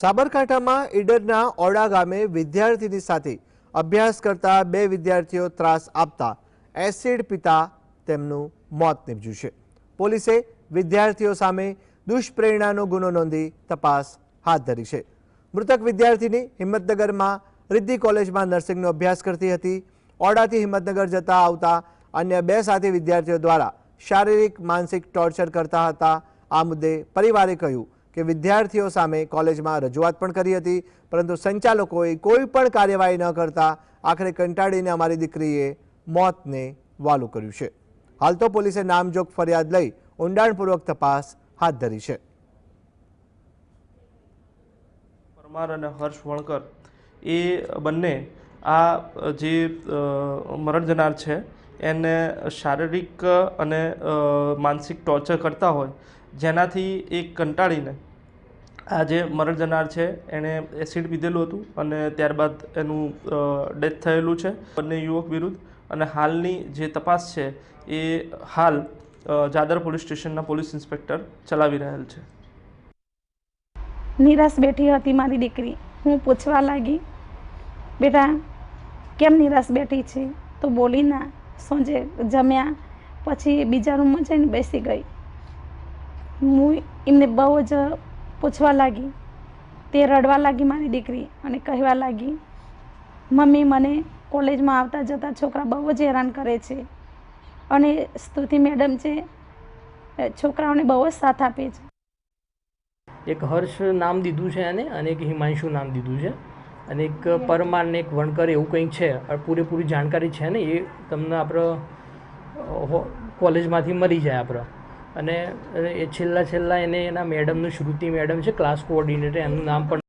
સાબરકાંઠામાં ઈડરના ઓડા ગામે વિદ્યાર્થીની સાથે અભ્યાસ કરતા બે વિદ્યાર્થીઓ ત્રાસ આપતા એસિડ પીતા તેમનું મોત નીપજ્યું છે. પોલીસે વિદ્યાર્થીઓ સામે દુષ્પ્રેરણાનો ગુનો નોંધી તપાસ હાથ ધરી છે. મૃતક વિદ્યાર્થીની હિંમતનગરમાં રિદ્ધિ કોલેજમાં નર્સિંગનો અભ્યાસ કરતી હતી. ઓડાથી હિંમતનગર જતા આવતા અન્ય બે સાથી વિદ્યાર્થીઓ દ્વારા શારીરિક, માનસિક ટોર્ચર કરતા હતા. આ મુદ્દે પરિવારે કહ્યું કે વિદ્યાર્થીઓ સામે કોલેજમાં રજૂઆત પણ કરી હતી, પરંતુ સંચાલકોએ કોઈ પણ કાર્યવાહી ન કરતા આખરે કંટાળીને અમારી દીકરીએ મોતને વાલું કર્યું છે. હાલ તો પોલીસે નામજોગ ફરિયાદ લઈ ઊંડાણપૂર્વક તપાસ હાથ ધરી છે. પરમાર અને હર્ષ વણકર, એ બંને આ જે મરણ જનાર છે, એને શારીરિક અને માનસિક ટોર્ચર કરતા હોય જેનાથી એ કંટાળીને આ જે મરણ જનાર છે. એણે એસિડ પીધેલું હતું અને ત્યારબાદ એનું ડેથ થયેલું છે બંને યુવક વિરુદ્ધ. અને હાલની જે તપાસ છે એ હાલ જાદર પોલીસ સ્ટેશનના પોલીસ ઇન્સ્પેક્ટર ચલાવી રહેલ છે. નિરાશ બેઠી હતી મારી દીકરી. હું પૂછવા લાગી, બેટા, કેમ નિરાશ બેઠી છે? તો બોલી ના. સાંજે જમ્યા, પછી બીજા રૂમમાં જઈને બેસી ગઈ. હું એમને બહુ જ પૂછવા લાગી. તે રડવા લાગી મારી દીકરી અને કહેવા લાગી મમ્મી મને કોલેજમાં આવતા જતા છોકરા બહુ જ હેરાન કરે છે અને સ્તુતિ મેડમ છે છોકરાઓને બહુ જ સાથ આપે છે. એક હર્ષ નામ દીધું છે એને અને એક હિમાંશુ નામ દીધું છે અને એક પરમાર ને એક વણકર એવું કંઈક છે પૂરેપૂરી જાણકારી છે ને એ તમને આપણે કોલેજમાંથી મળી જાય આપણે અને એ છેલ્લા છેલ્લા એને એના મેડમનું શ્રુતિ મેડમ છે ક્લાસ કોઓર્ડિનેટર એમનું નામ પણ